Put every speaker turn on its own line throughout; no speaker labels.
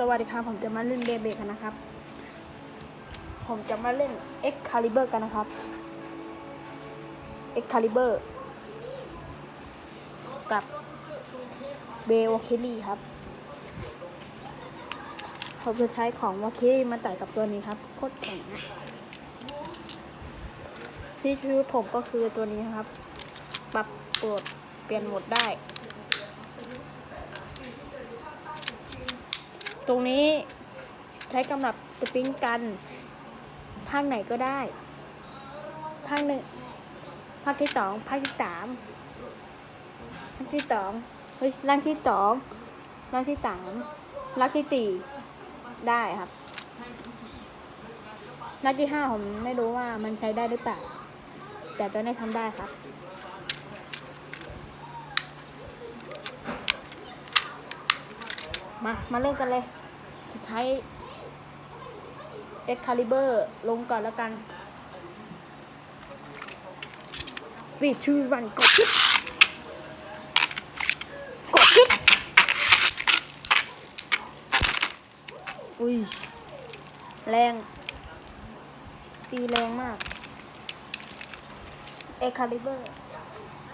สวัสดีครับผมจะมาเล่นเบเบกันนะครับ ผมจะมาเล่น X Caliber กันนะครับ X Caliber กับเบวอคลี่ครับ ผมจะใช้ของวอคลี่มาแต่กับตัวนี้ครับโคตรแข็งนะที่ชื่อผมก็คือตัวนี้ครับ ปรับโปรดเปลี่ยนโหมดได้ ตรงนี้ใช้กำลับสปริงกันภาคไหนก็ได้ภาคหนึ่งภาคที่สองภาคที่สามภาคที่สองเฮ้ยร่างที่สองร่างที่สามร่างที่สี่ได้ครับร่างที่ห้าผมไม่รู้ว่ามันใช้ได้หรือเปล่าแต่ตอนนี้ทำได้ครับมา มาเล่นกันเลย ใช้ Excalibur ลงก่อนแล้วกันวีทูรันกดชึบกดชึบอุ้ย แรง ตีแรงมาก Excalibur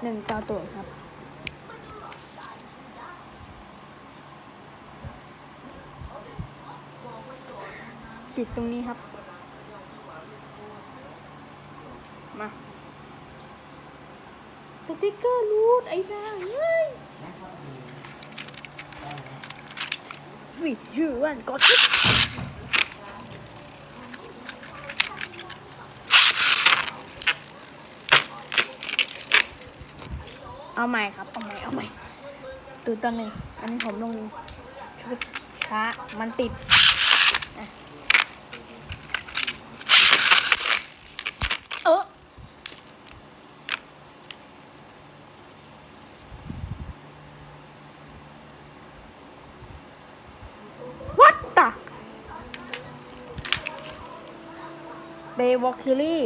หนึ่งต่อตัวครับ ติดตรงนี้ครับ มาสติ๊กเกอร์รูดไอ้นางเฮ้ยวิดยูวันก็ชิเอาใหม่ครับ เอาใหม่ เอาใหม่ตัวตอนหนึ่ง อันนี้ผมลงชุดช้ามันติด เออวัดตะ เบวอคิลี่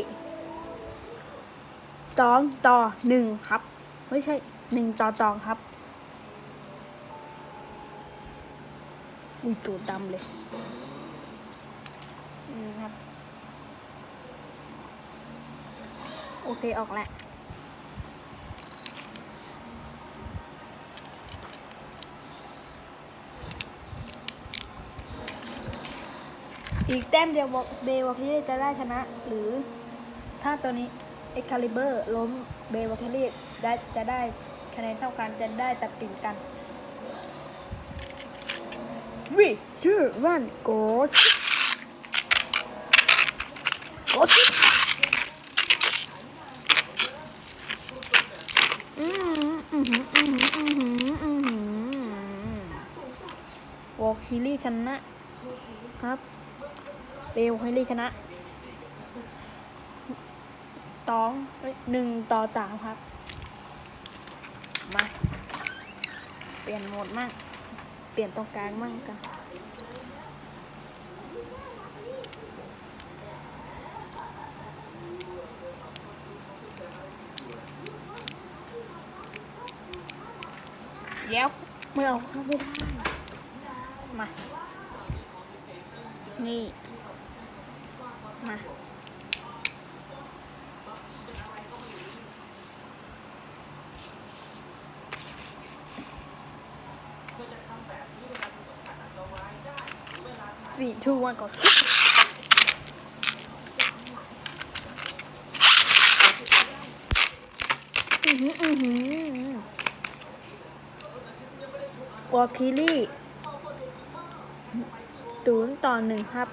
สองต่อหนึ่งครับ ไม่ใช่หนึ่งต่อจองครับ อุ้ยตัวดำเลยครับ โอเค ออกแล้ว อีกแต้มเดียวเบวอคิลี่จะได้ชนะ หรือถ้าตัวนี้เอ็กคาลิเบอร์ล้มเบวอคิลี่ได้จะได้คะแนนเท่ากันจะได้ตัดสินกันวิชื่อวันโกชโกชอืมอืมอืมอืมอืมอืมวอลคิลี่ชนะครับ เบลคิลี่ชนะตองเอ้ยหนึ่งต่อสามครับ มา เปลี่ยนโหมดมั่งเปลี่ยนตรงกลางมั่งกันเดี๋ยวไม่เอาเข้าไม่ได้ มา นี่ มาสี่ทูวันก่อนอือหืออือหือวอลคิลี่ศูนย์ต่อหนึ่งครับ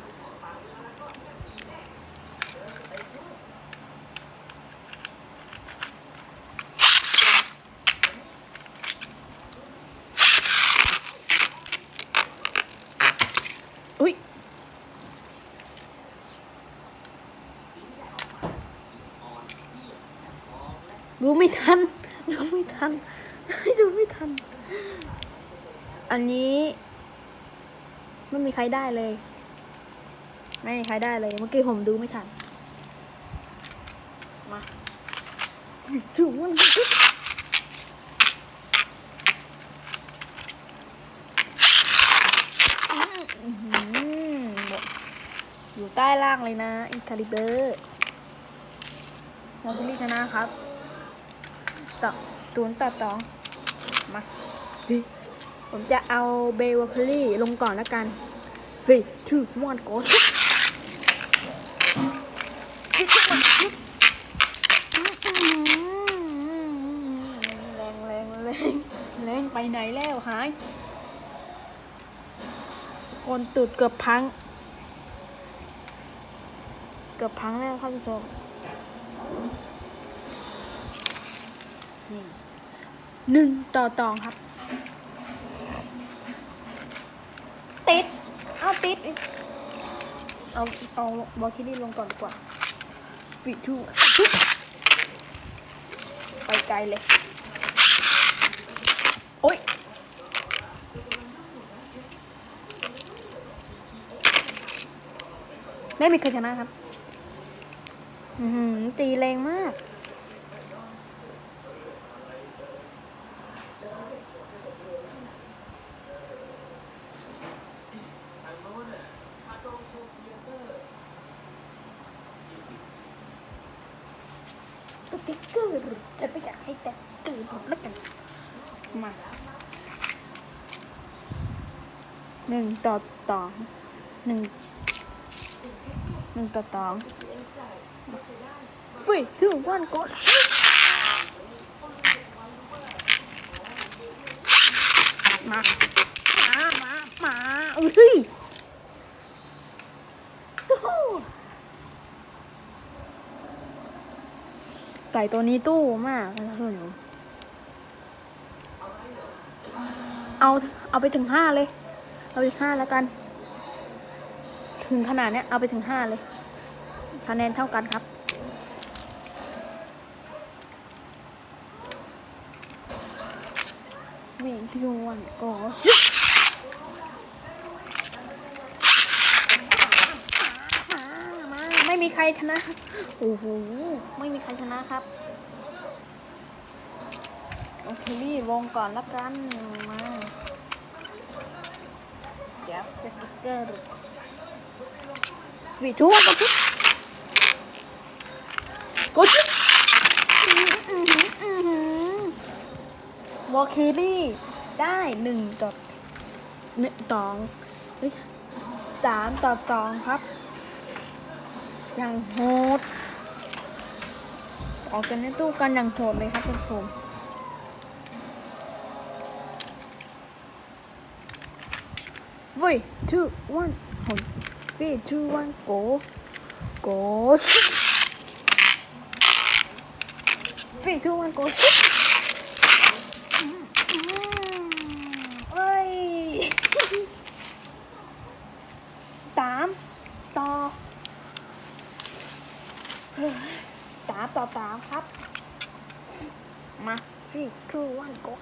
ดูไม่ทัน ดูไม่ทัน ดูไม่ทัน อันนี้ ไม่มีใครได้เลย ไม่มีใครได้เลย เมื่อกี้ผมดูไม่ทัน มาถึงวันอยู่ใต้ล่างเลยนะอินคาลิเบอร์วอลคิลี่ชนะครับ ต่อตูนต่อสองมาดิผมจะเอาเบลวอลคิลี่ลงก่อนแล้วกันฟีทูมอนโกชุแรงแรงแรงแรงไปไหนแล้วหายคนตุดเกือบพัง เกือบพังแล้วครับผู้ชมนี่ หนึ่งต่อตองครับ ติด เอาติด เอาเอาบอลคิดดี้ลงก่อนดีกว่าฟีทูไปไกลเลย โอ๊ยไม่มีใครชนะครับ อือหือตีแรงมาก สติ๊กเกอร์จะไม่อยากให้แต่ตื่นหมดแล้วกัน มาหนึ่งต่อสองหนึ่งหนึ่งต่อสองฟรีถึงวันก่อนมามามามาเอ้ยตู้ไก่ตัวนี้ตู้มากนะทุกคน เอาเอาไปถึงห้าเลย เอาไปห้าแล้วกัน ถึงขนาดเนี้ยเอาไปถึงห้าเลยคะแนนเท่ากันครับวิ่งที่วันก็ไม่มีใครชนะ โอ้โห ไม่มีใครชนะครับ โอเครีบวงก่อนละกัน มา เดี๋ยวสติ๊กเกอร์ฟีทั่วกดชุดกดชุดวอลคิรี่ได้หนึ่งต่อหนึ่งสองสามต่อสองครับ อย่างโหดออกจากในตู้กันอย่างโหดเลยครับท่านผู้ชม Three, two, one, home. Three, two, one, go. Go. three two, one, go. เอ้ยสามต่อเฮ้ยสามต่อสามครับ มา three, two, one, go.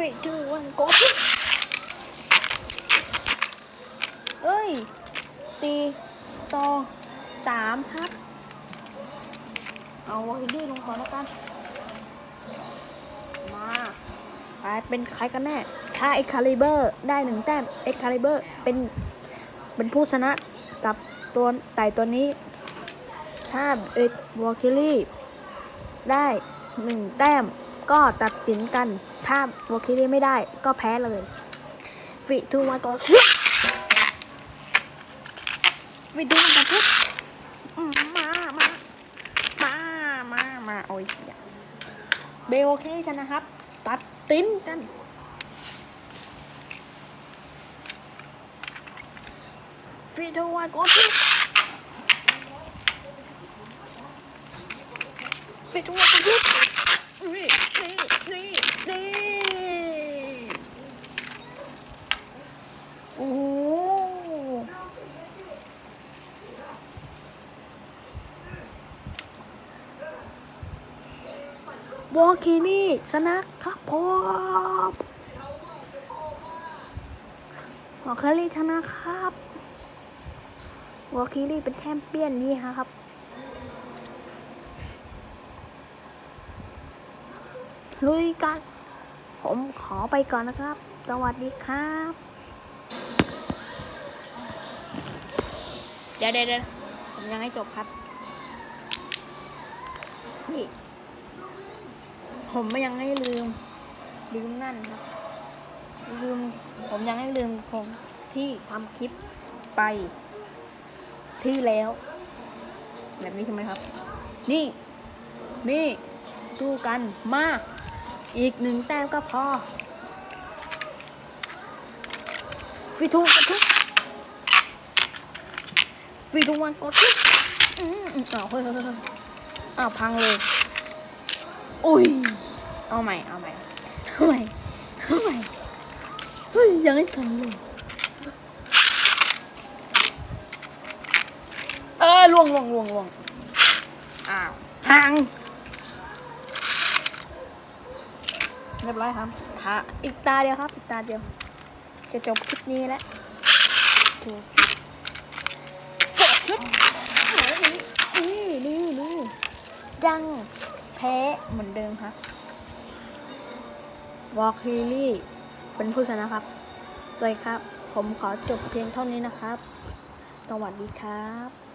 Three two one go เอ้ย ตีต่อสามครับ เอาวอลดี้ลงก่อนแล้วกัน มาไปเป็นใครกันแน่ ถ้าเอ็กคาลิเบอร์ได้หนึ่งแต้ม เอ็กคาลิเบอร์เป็น เป็นผู้ชนะกับตัวไต่ตัวนี้ ถ้าเอ็กวอลคิลี่ได้หนึ่งแต้ม ก็ตัดสินกัน ถ้าวอลคิลี่ไม่ได้ก็แพ้เลยฟิทูมาก็ฟิทูมาทุกมามามามามาโอ้ยเบลโอเคกันนะครับ ตัดติ้นกันฟิทูมาก็ฟิทูมาก็ วอลคีนี่ชนะครับผมวอลคีนี่ชนะครับวอลคีนี่เป็นแชมเปี้ยนนี่ครับลุยกัน ผมขอไปก่อนนะครับ สวัสดีครับ เดี๋ยวเดี๋ยวผมยังให้จบครับ นี่ ผมไม่ยังให้ลืม ลืมนั่นครับลืม ผมยังให้ลืมคงที่ทำคลิปไปที่แล้ว แบบนี้ใช่ไหมครับ นี่ นี่ดูกันมา อีกหนึ่งแต้มก็พอฟิทูกดทุกฟิทูวันกดทุกอ้าวเฮ้ยเฮ้ยเฮ้ยอ้าวพังเลย อุ้ย เอาใหม่ เอาใหม่ เอาใหม่ เอาใหม่ เฮ้ย ยังไม่ทันเลย เออล่วงล่วงล่วงล่วงอ้าวพังเรียบร้อยครับหาอีกตาเดียวครับ อีกตาเดียว จะจบคลิปนี้แล้วจบจบชุดนี่นี่นี่ยัง แพ้เหมือนเดิมครับวอลคิลี่เป็นผู้ชนะครับเลยครับ ผมขอจบเพียงเท่านี้นะครับ สวัสดีครับ